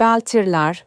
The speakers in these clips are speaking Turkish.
Beltirler,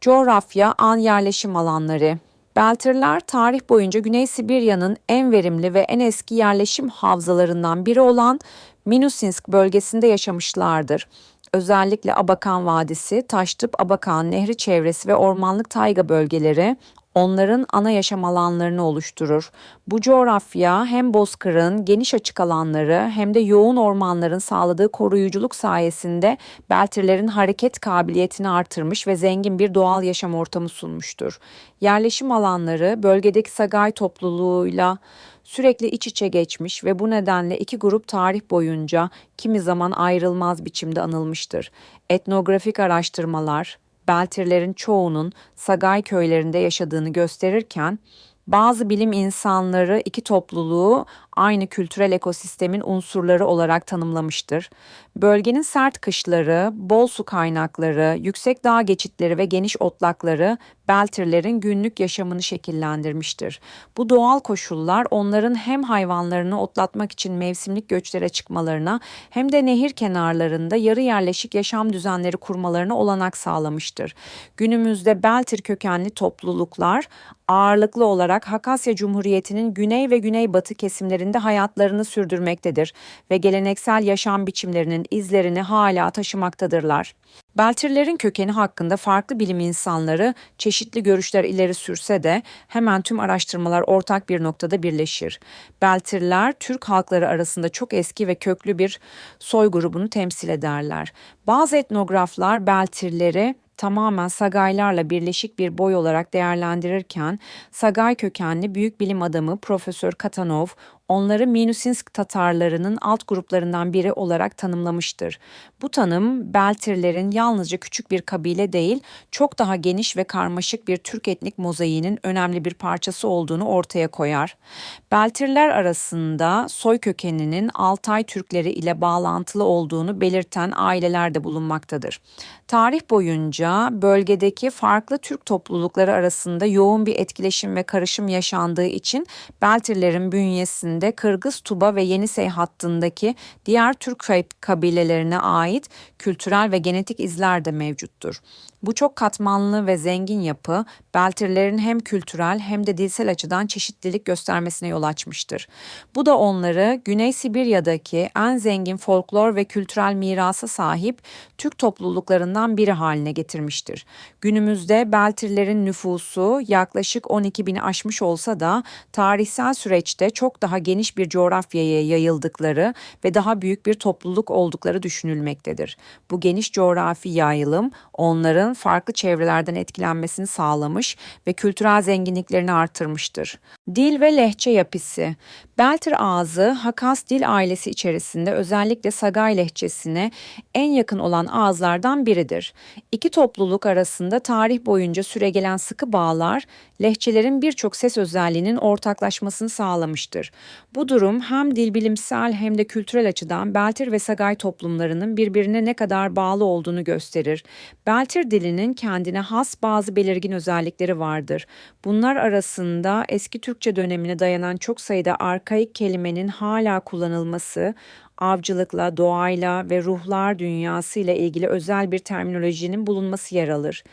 coğrafya, an yerleşim alanları. Beltirler tarih boyunca Güney Sibirya'nın en verimli ve en eski yerleşim havzalarından biri olan Minusinsk bölgesinde yaşamışlardır. Özellikle Abakan Vadisi, Taştıp Abakan Nehri çevresi ve ormanlık tayga bölgeleri onların ana yaşam alanlarını oluşturur. Bu coğrafya hem bozkırın geniş açık alanları hem de yoğun ormanların sağladığı koruyuculuk sayesinde Beltirlerin hareket kabiliyetini artırmış ve zengin bir doğal yaşam ortamı sunmuştur. Yerleşim alanları bölgedeki Sagay topluluğuyla sürekli iç içe geçmiş ve bu nedenle iki grup tarih boyunca kimi zaman ayrılmaz biçimde anılmıştır. Etnografik araştırmalar, Beltirlerin çoğunun Sagay köylerinde yaşadığını gösterirken bazı bilim insanları iki topluluğu aynı kültürel ekosistemin unsurları olarak tanımlamıştır. Bölgenin sert kışları, bol su kaynakları, yüksek dağ geçitleri ve geniş otlakları Beltirlerin günlük yaşamını şekillendirmiştir. Bu doğal koşullar onların hem hayvanlarını otlatmak için mevsimlik göçlere çıkmalarına hem de nehir kenarlarında yarı yerleşik yaşam düzenleri kurmalarına olanak sağlamıştır. Günümüzde Beltir kökenli topluluklar ağırlıklı olarak Hakasya Cumhuriyeti'nin güney ve güneybatı kesimlerinde hayatlarını sürdürmektedir ve geleneksel yaşam biçimlerinin izlerini hala taşımaktadırlar. Beltirlerin kökeni hakkında farklı bilim insanları çeşitli görüşler ileri sürse de hemen tüm araştırmalar ortak bir noktada birleşir. Beltirler Türk halkları arasında çok eski ve köklü bir soy grubunu temsil ederler. Bazı etnograflar Beltirleri tamamen Sagaylarla birleşik bir boy olarak değerlendirirken Sagay kökenli büyük bilim adamı Profesör Katanov onları Minusinsk Tatarlarının alt gruplarından biri olarak tanımlamıştır. Bu tanım Beltirlerin yalnızca küçük bir kabile değil, çok daha geniş ve karmaşık bir Türk etnik mozaiğinin önemli bir parçası olduğunu ortaya koyar. Beltirler arasında soy kökeninin Altay Türkleri ile bağlantılı olduğunu belirten aileler de bulunmaktadır. Tarih boyunca bölgedeki farklı Türk toplulukları arasında yoğun bir etkileşim ve karışım yaşandığı için Beltirlerin bünyesinde Kırgız Tuba ve Yenisey hattındaki diğer Türk kabilelerine ait kültürel ve genetik izler de mevcuttur. Bu çok katmanlı ve zengin yapı Beltirlerin hem kültürel hem de dilsel açıdan çeşitlilik göstermesine yol açmıştır. Bu da onları Güney Sibirya'daki en zengin folklor ve kültürel mirasa sahip Türk topluluklarından biri haline getirmiştir. Günümüzde Beltirlerin nüfusu yaklaşık 12 bini aşmış olsa da tarihsel süreçte çok daha geniş bir coğrafyaya yayıldıkları ve daha büyük bir topluluk oldukları düşünülmektedir. Bu geniş coğrafi yayılım onların farklı çevrelerden etkilenmesini sağlamış ve kültürel zenginliklerini artırmıştır. Dil ve lehçe yapısı Beltir ağzı Hakas dil ailesi içerisinde özellikle Sagay lehçesine en yakın olan ağızlardan biridir. İki topluluk arasında tarih boyunca süregelen sıkı bağlar lehçelerin birçok ses özelliğinin ortaklaşmasını sağlamıştır. Bu durum hem dil bilimsel hem de kültürel açıdan Beltir ve Sagay toplumlarının birbirine ne kadar bağlı olduğunu gösterir. Beltir dilinin kendine has bazı belirgin özellikleri vardır. Bunlar arasında eski Türkçe dönemine dayanan çok sayıda arkaik kelimenin hala kullanılması, avcılıkla, doğayla ve ruhlar dünyası ile ilgili özel bir terminolojinin bulunması yer alır.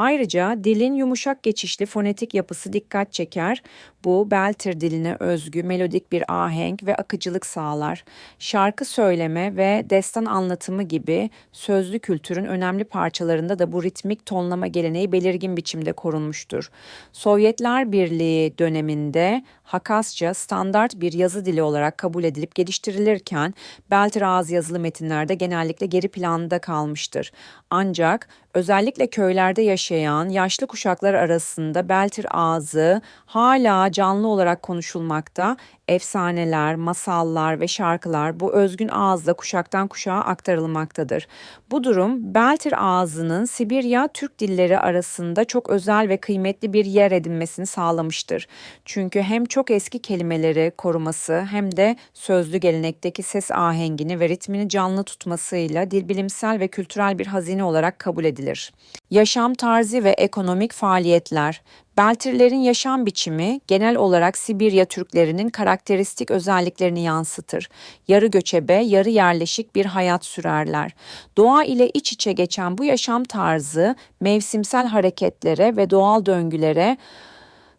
Ayrıca dilin yumuşak geçişli fonetik yapısı dikkat çeker. Bu Beltir diline özgü melodik bir ahenk ve akıcılık sağlar. Şarkı söyleme ve destan anlatımı gibi sözlü kültürün önemli parçalarında da bu ritmik tonlama geleneği belirgin biçimde korunmuştur. Sovyetler Birliği döneminde Hakasça standart bir yazı dili olarak kabul edilip geliştirilirken Beltir ağız yazılı metinlerde genellikle geri planda kalmıştır. Ancak özellikle köylerde yaşayan yaşlı kuşaklar arasında Beltir ağzı hala canlı olarak konuşulmakta efsaneler, masallar ve şarkılar bu özgün ağızla kuşaktan kuşağa aktarılmaktadır. Bu durum Beltir ağzının Sibirya Türk dilleri arasında çok özel ve kıymetli bir yer edinmesini sağlamıştır. Çünkü hem çok eski kelimeleri koruması hem de sözlü gelenekteki ses ahengini ve ritmini canlı tutmasıyla dil bilimsel ve kültürel bir hazine olarak kabul edilir. Yaşam tarzı ve ekonomik faaliyetler Beltirlerin yaşam biçimi genel olarak Sibirya Türklerinin karakter karakteristik özelliklerini yansıtır. Yarı göçebe, yarı yerleşik bir hayat sürerler. Doğa ile iç içe geçen bu yaşam tarzı mevsimsel hareketlere ve doğal döngülere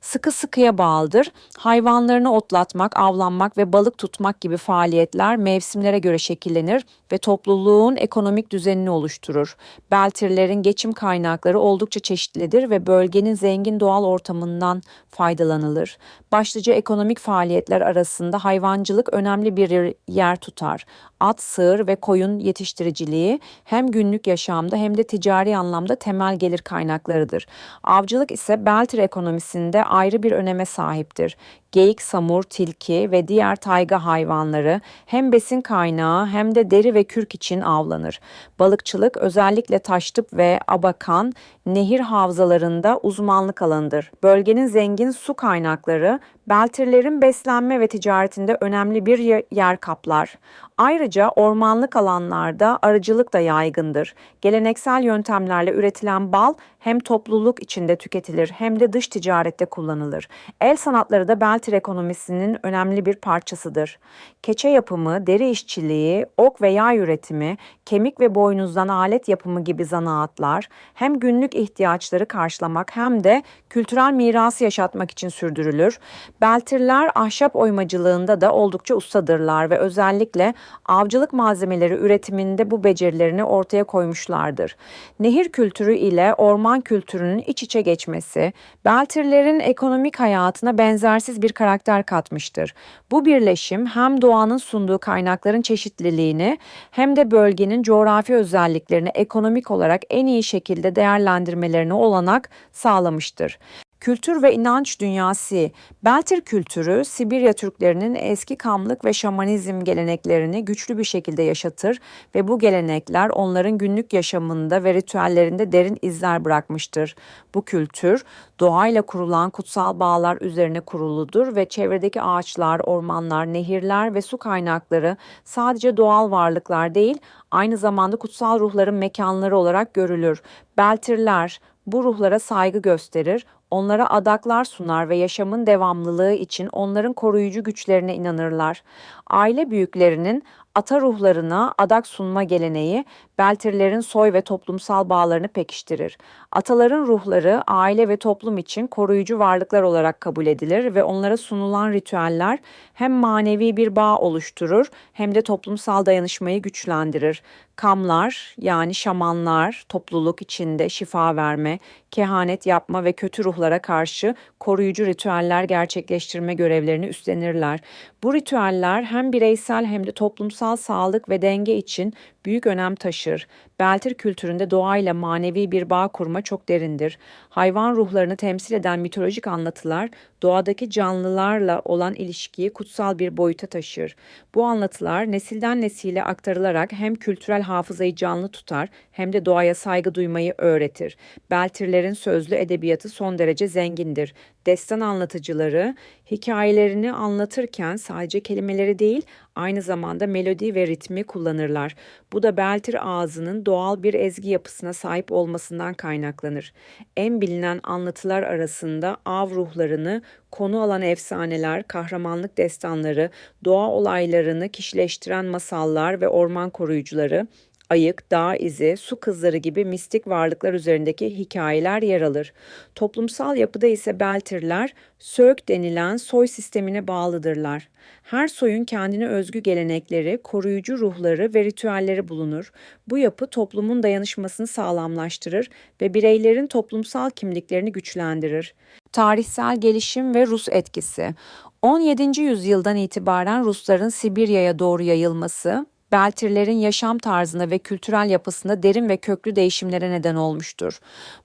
sıkı sıkıya bağlıdır. Hayvanlarını otlatmak, avlanmak ve balık tutmak gibi faaliyetler mevsimlere göre şekillenir ve topluluğun ekonomik düzenini oluşturur. Beltirlerin geçim kaynakları oldukça çeşitlidir ve bölgenin zengin doğal ortamından faydalanılır. Başlıca ekonomik faaliyetler arasında hayvancılık önemli bir yer tutar. At, sığır ve koyun yetiştiriciliği hem günlük yaşamda hem de ticari anlamda temel gelir kaynaklarıdır. Avcılık ise Beltir ekonomisinde ayrı bir öneme sahiptir. Geyik, samur, tilki ve diğer tayga hayvanları hem besin kaynağı hem de deri ve kürk için avlanır. Balıkçılık özellikle Taştıp ve Abakan nehir havzalarında uzmanlık alanıdır. Bölgenin zengin su kaynakları Beltirlerin beslenme ve ticaretinde önemli bir yer kaplar. Ayrıca ormanlık alanlarda arıcılık da yaygındır. Geleneksel yöntemlerle üretilen bal hem topluluk içinde tüketilir hem de dış ticarette kullanılır. El sanatları da Beltir ekonomisinin önemli bir parçasıdır. Keçe yapımı, deri işçiliği, ok ve yay üretimi, kemik ve boynuzdan alet yapımı gibi zanaatlar hem günlük ihtiyaçları karşılamak hem de kültürel mirası yaşatmak için sürdürülür. Beltirler ahşap oymacılığında da oldukça ustadırlar ve özellikle avcılık malzemeleri üretiminde bu becerilerini ortaya koymuşlardır. Nehir kültürü ile orman kültürünün iç içe geçmesi, Beltirlerin ekonomik hayatına benzersiz bir karakter katmıştır. Bu birleşim hem doğanın sunduğu kaynakların çeşitliliğini hem de bölgenin coğrafi özelliklerini ekonomik olarak en iyi şekilde değerlendirmelerine olanak sağlamıştır. Kültür ve inanç dünyası, Beltir kültürü Sibirya Türklerinin eski kamlık ve şamanizm geleneklerini güçlü bir şekilde yaşatır ve bu gelenekler onların günlük yaşamında ve ritüellerinde derin izler bırakmıştır. Bu kültür doğayla kurulan kutsal bağlar üzerine kuruludur ve çevredeki ağaçlar, ormanlar, nehirler ve su kaynakları sadece doğal varlıklar değil, aynı zamanda kutsal ruhların mekanları olarak görülür. Beltirler bu ruhlara saygı gösterir, onlara adaklar sunar ve yaşamın devamlılığı için onların koruyucu güçlerine inanırlar. Aile büyüklerinin ata ruhlarına adak sunma geleneği Beltirlerin soy ve toplumsal bağlarını pekiştirir. Ataların ruhları aile ve toplum için koruyucu varlıklar olarak kabul edilir ve onlara sunulan ritüeller hem manevi bir bağ oluşturur hem de toplumsal dayanışmayı güçlendirir. Kamlar yani şamanlar topluluk içinde şifa verme, kehanet yapma ve kötü ruhlara karşı koruyucu ritüeller gerçekleştirme görevlerini üstlenirler. Bu ritüeller hem bireysel hem de toplumsal sağlık ve denge için büyük önem taşır. Beltir kültüründe doğayla manevi bir bağ kurma çok derindir. Hayvan ruhlarını temsil eden mitolojik anlatılar doğadaki canlılarla olan ilişkiyi kutsal bir boyuta taşır. Bu anlatılar nesilden nesile aktarılarak hem kültürel hafızayı canlı tutar hem de doğaya saygı duymayı öğretir. Beltirlerin sözlü edebiyatı son derece zengindir. Destan anlatıcıları hikayelerini anlatırken sadece kelimeleri değil aynı zamanda melodi ve ritmi kullanırlar. Bu da Beltir ağzının doğal bir ezgi yapısına sahip olmasından kaynaklanır. En bilinen anlatılar arasında av ruhlarını konu alan efsaneler, kahramanlık destanları, doğa olaylarını kişileştiren masallar ve orman koruyucuları, ayık, dağ izi, su kızları gibi mistik varlıklar üzerindeki hikayeler yer alır. Toplumsal yapıda ise Beltirler, Sök denilen soy sistemine bağlıdırlar. Her soyun kendine özgü gelenekleri, koruyucu ruhları ve ritüelleri bulunur. Bu yapı toplumun dayanışmasını sağlamlaştırır ve bireylerin toplumsal kimliklerini güçlendirir. Tarihsel gelişim ve Rus etkisi 17. yüzyıldan itibaren Rusların Sibirya'ya doğru yayılması, Beltirlerin yaşam tarzında ve kültürel yapısında derin ve köklü değişimlere neden olmuştur.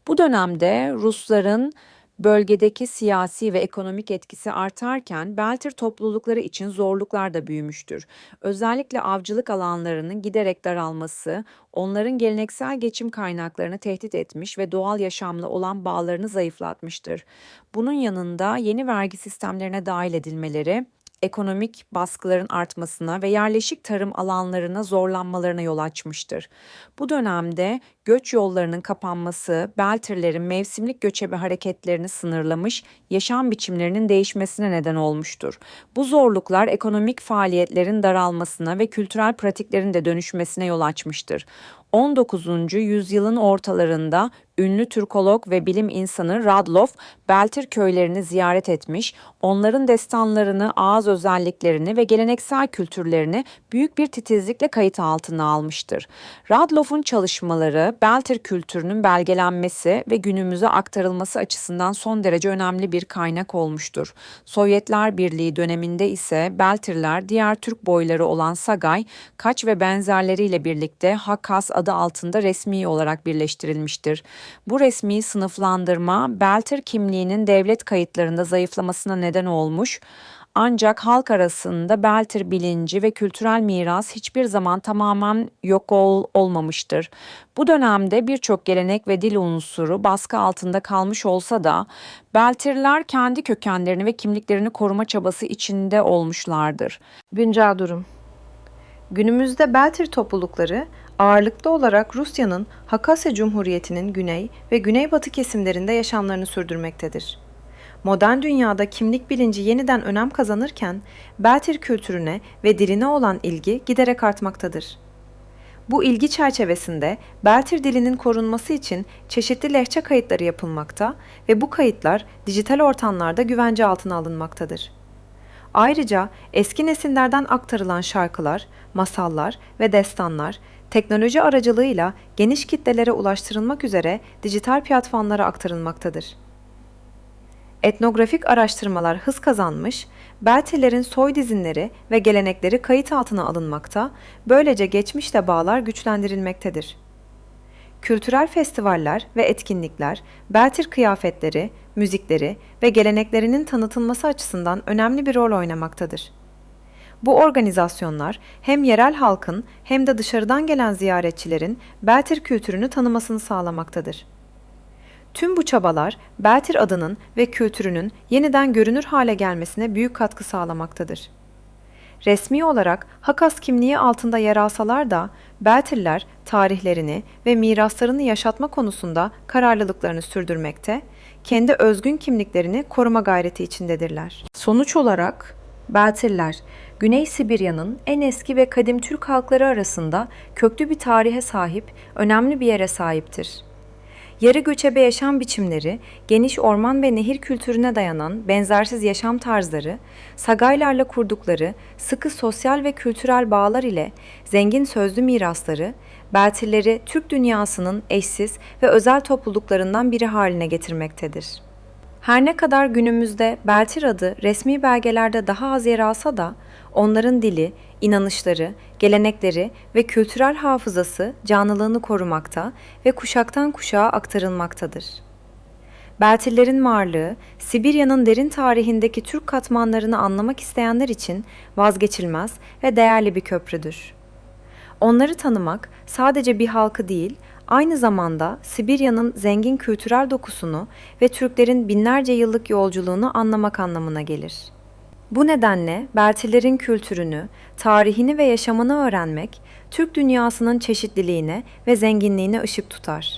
Bu dönemde Rusların bölgedeki siyasi ve ekonomik etkisi artarken Beltir toplulukları için zorluklar da büyümüştür. Özellikle avcılık alanlarının giderek daralması, onların geleneksel geçim kaynaklarını tehdit etmiş ve doğal yaşamla olan bağlarını zayıflatmıştır. Bunun yanında yeni vergi sistemlerine dahil edilmeleri, ekonomik baskıların artmasına ve yerleşik tarım alanlarına zorlanmalarına yol açmıştır. Bu dönemde göç yollarının kapanması, Beltirlerin mevsimlik göçebe hareketlerini sınırlamış, yaşam biçimlerinin değişmesine neden olmuştur. Bu zorluklar ekonomik faaliyetlerin daralmasına ve kültürel pratiklerin de dönüşmesine yol açmıştır. 19. yüzyılın ortalarında ünlü Türkolog ve bilim insanı Radloff, Beltir köylerini ziyaret etmiş, onların destanlarını, ağız özelliklerini ve geleneksel kültürlerini büyük bir titizlikle kayıt altına almıştır. Radloff'un çalışmaları Beltir kültürünün belgelenmesi ve günümüze aktarılması açısından son derece önemli bir kaynak olmuştur. Sovyetler Birliği döneminde ise Beltirler diğer Türk boyları olan Sagay, Kaç ve benzerleriyle birlikte Hakas adı altında resmi olarak birleştirilmiştir. Bu resmi sınıflandırma Beltir kimliğinin devlet kayıtlarında zayıflamasına neden olmuş. Ancak halk arasında Beltir bilinci ve kültürel miras hiçbir zaman tamamen yok ol, olmamıştır. Bu dönemde birçok gelenek ve dil unsuru baskı altında kalmış olsa da Beltirler kendi kökenlerini ve kimliklerini koruma çabası içinde olmuşlardır. Güncel durum Günümüzde Beltir toplulukları ağırlıklı olarak Rusya'nın Hakasya Cumhuriyeti'nin güney ve güneybatı kesimlerinde yaşamlarını sürdürmektedir. Modern dünyada kimlik bilinci yeniden önem kazanırken Beltir kültürüne ve diline olan ilgi giderek artmaktadır. Bu ilgi çerçevesinde Beltir dilinin korunması için çeşitli lehçe kayıtları yapılmakta ve bu kayıtlar dijital ortamlarda güvence altına alınmaktadır. Ayrıca eski nesillerden aktarılan şarkılar, masallar ve destanlar teknoloji aracılığıyla geniş kitlelere ulaştırılmak üzere dijital platformlara aktarılmaktadır. Etnografik araştırmalar hız kazanmış, Beltilerin soy dizinleri ve gelenekleri kayıt altına alınmakta, böylece geçmişle bağlar güçlendirilmektedir. Kültürel festivaller ve etkinlikler, Beltir kıyafetleri, müzikleri ve geleneklerinin tanıtılması açısından önemli bir rol oynamaktadır. Bu organizasyonlar hem yerel halkın hem de dışarıdan gelen ziyaretçilerin Beltir kültürünü tanımasını sağlamaktadır. Tüm bu çabalar Beltir adının ve kültürünün yeniden görünür hale gelmesine büyük katkı sağlamaktadır. Resmi olarak Hakas kimliği altında yer alsalar da Beltirler tarihlerini ve miraslarını yaşatma konusunda kararlılıklarını sürdürmekte, kendi özgün kimliklerini koruma gayreti içindedirler. Sonuç olarak Beltirler, Güney Sibirya'nın en eski ve kadim Türk halkları arasında köklü bir tarihe sahip, önemli bir yere sahiptir. Yarı göçebe yaşam biçimleri, geniş orman ve nehir kültürüne dayanan benzersiz yaşam tarzları, Sagaylarla kurdukları sıkı sosyal ve kültürel bağlar ile zengin sözlü mirasları, Beltirleri Türk dünyasının eşsiz ve özel topluluklarından biri haline getirmektedir. Her ne kadar günümüzde Beltir adı resmi belgelerde daha az yer alsa da onların dili, inanışları, gelenekleri ve kültürel hafızası canlılığını korumakta ve kuşaktan kuşağa aktarılmaktadır. Beltirlerin varlığı, Sibirya'nın derin tarihindeki Türk katmanlarını anlamak isteyenler için vazgeçilmez ve değerli bir köprüdür. Onları tanımak sadece bir halkı değil, aynı zamanda Sibirya'nın zengin kültürel dokusunu ve Türklerin binlerce yıllık yolculuğunu anlamak anlamına gelir. Bu nedenle Beltilerin kültürünü, tarihini ve yaşamını öğrenmek, Türk dünyasının çeşitliliğine ve zenginliğine ışık tutar.